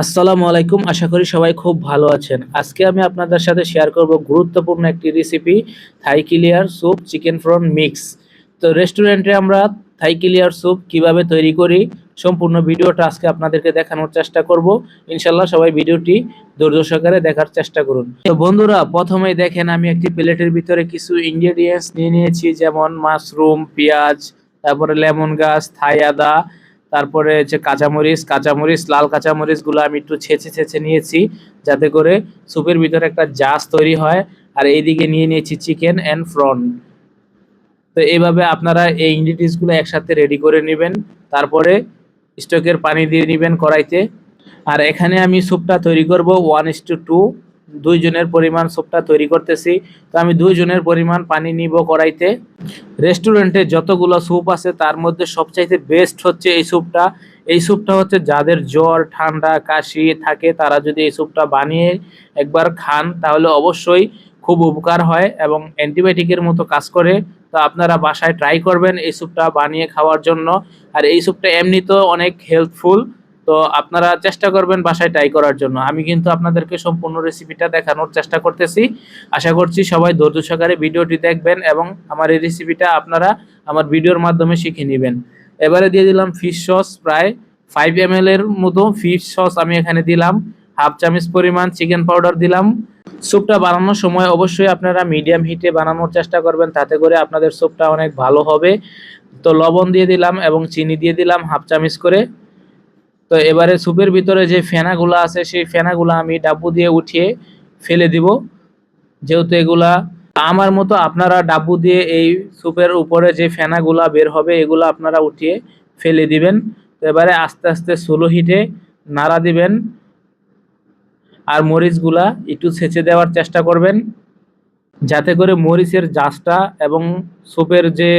আসসালামু আলাইকুম। আশা করি সবাই খুব ভালো আছেন। আজকে আমি আপনাদের সাথে শেয়ার করব গুরুত্বপূর্ণ একটি recipe Thai clear soup chicken prawn mix তো রেস্টুরেন্টে আমরা থাই ক্লিয়ার স্যুপ কীভাবে তৈরি করি, সম্পূর্ণ ভিডিওটা আজকে আপনাদেরকে দেখানোর চেষ্টা করব। ইনশাল্লাহ সবাই ভিডিওটি ধৈর্য সহকারে দেখার চেষ্টা করুন। তো বন্ধুরা, প্রথমেই দেখেন, আমি একটি প্লেটের ভিতরে কিছু ইনগ্রেডিয়েন্টস নিয়ে নিয়েছি, যেমন মাশরুম, পেঁয়াজ, তারপরে লেমন গাছ থাই আদা। তারপরে হচ্ছে কাঁচামরিচ কাঁচামরিচ, লাল কাঁচামরিচগুলো আমি একটু ছেঁচে ছেঁচে নিয়েছি, যাতে করে স্যুপের ভিতরে একটা জাস তৈরি হয়। আর এইদিকে নিয়ে নিয়েছি চিকেন অ্যান্ড ফ্রন তো এইভাবে আপনারা এই ইনগ্রিডিয়েন্টসগুলো একসাথে রেডি করে নেবেন। তারপরে স্টকের পানি দিয়ে নেবেন কড়াইতে। আর এখানে আমি স্যুপটা তৈরি করব ওয়ান ইস টু টু দুইজনের পরিমাণ স্যুপটা তৈরি করতেছি। তো আমি দুইজনের পরিমাণ পানি নিব কড়াইতে। রেস্টুরেন্টে যতগুলো স্যুপ আছে, তার মধ্যে সবচাইতে বেস্ট হচ্ছে এই স্যুপটা এই স্যুপটা হচ্ছে যাদের জ্বর, ঠান্ডা, কাশি থাকে, তারা যদি এই স্যুপটা বানিয়ে একবার খান, তাহলে অবশ্যই খুব উপকার হয় এবং অ্যান্টিবায়োটিকের মতো কাজ করে। তো আপনারা বাসায় ট্রাই করবেন এই স্যুপটা বানিয়ে খাওয়ার জন্য। আর এই স্যুপটা এমনিতেও অনেক হেল্পফুল তো আপনারা চেষ্টা করবেন বাসায় ট্রাই করার জন্য। আমি কিন্তু আপনাদেরকে সম্পূর্ণ রেসিপিটা দেখানোর চেষ্টা করতেছি। আশা করছি সবাই ধৈর্য সহকারে ভিডিওটি দেখবেন এবং আমার এই রেসিপিটা আপনারা আমার ভিডিওর মাধ্যমে শিখে নেবেন। এবারে দিয়ে দিলাম ফিশ সস প্রায় ফাইভ এম এর মতো ফিশ সস আমি এখানে দিলাম। হাফ চামচ পরিমাণ চিকেন পাউডার দিলাম। স্যুপটা বানানোর সময় অবশ্যই আপনারা মিডিয়াম হিটে বানানোর চেষ্টা করবেন, তাতে করে আপনাদের স্যুপটা অনেক ভালো হবে। তো লবণ দিয়ে দিলাম এবং চিনি দিয়ে দিলাম হাফ চামচ করে। তো এবারে স্যুপের ভিতরে যে ফেনাগুলো আছে, সেই ফেনাগুলো আমি ডাব্বু দিয়ে উঠিয়ে ফেলে দিব। যেহেতু এগুলা আমার মতো আপনারা ডাব্বু দিয়ে এই স্যুপের উপরে যে ফেনাগুলা বের হবে, এগুলো আপনারা উঠিয়ে ফেলে দিবেন। তো এবারে আস্তে আস্তে স্লো হিটে নাড়া দিবেন আর মরিচগুলা একটু ছেঁচে দেওয়ার চেষ্টা করবেন। যাতে করে মরিচের জাসটা এবং স্যুপের যে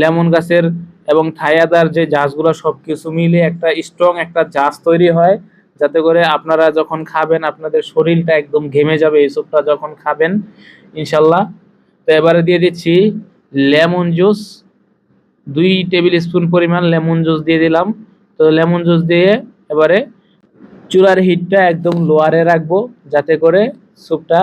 লেমন গাছের এবং থাইয়াদার যে জাজগুলো সব কিছু মিলে একটা স্ট্রং একটা জাজ তৈরি হয়, যাতে করে আপনারা যখন খাবেন আপনাদের শরীরটা একদম ঘেমে যাবে এই স্যুপটা যখন খাবেন, ইনশাল্লাহ। তো এবারে দিয়ে দিচ্ছি লেমন জুস, দুই টেবিল স্পুন পরিমাণ লেমন জুস দিয়ে দিলাম। তো লেমন জুস দিয়ে এবারে চুলার হিটটা একদম লোয়ারে রাখব, যাতে করে স্যুপটা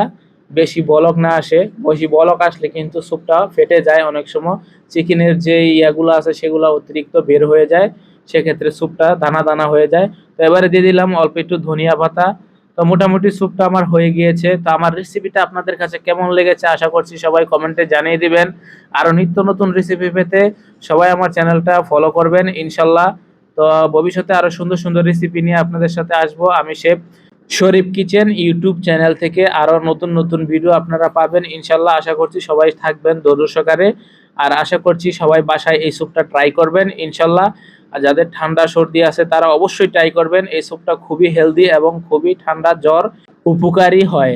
বেশি বলক না আসে, বেশি বলক আসলে কিন্তু স্যুপটা ফেটে যায় অনেক সময়। চিকেনের যে ইয়াগুলো আছে সেগুলো অতিরিক্ত বের হয়ে যায়, সেক্ষেত্রে স্যুপটা দানা দানা হয়ে যায়। তো এবারে দিয়ে দিলাম অল্প একটু ধনিয়া পাতা। তো মোটামুটি স্যুপটা আমার হয়ে গিয়েছে। তো আমার রেসিপিটা আপনাদের কাছে কেমন লেগেছে আশা করছি সবাই কমেন্টে জানিয়ে দিবেন। আরও নিত্য নতুন রেসিপি পেতে সবাই আমার চ্যানেলটা ফলো করবেন, ইনশাল্লাহ। তো ভবিষ্যতে আরও সুন্দর সুন্দর রেসিপি নিয়ে আপনাদের সাথে আসব। আমি chef. Sharif kitchen YouTube channel থেকে আরও নতুন নতুন ভিডিও আপনারা পাবেন। ইনশাল্লাহ আশা করছি সবাই থাকবেন ধৈর্য সহকারে। আর আশা করছি সবাই বাসায় এই স্যুপটা ট্রাই করবেন, ইনশাল্লাহ। আর যাদের ঠান্ডা সর্দি আছে তারা অবশ্যই ট্রাই করবেন। এই স্যুপটা খুবই হেলদি এবং খুবই ঠান্ডা জ্বর উপকারী হয়।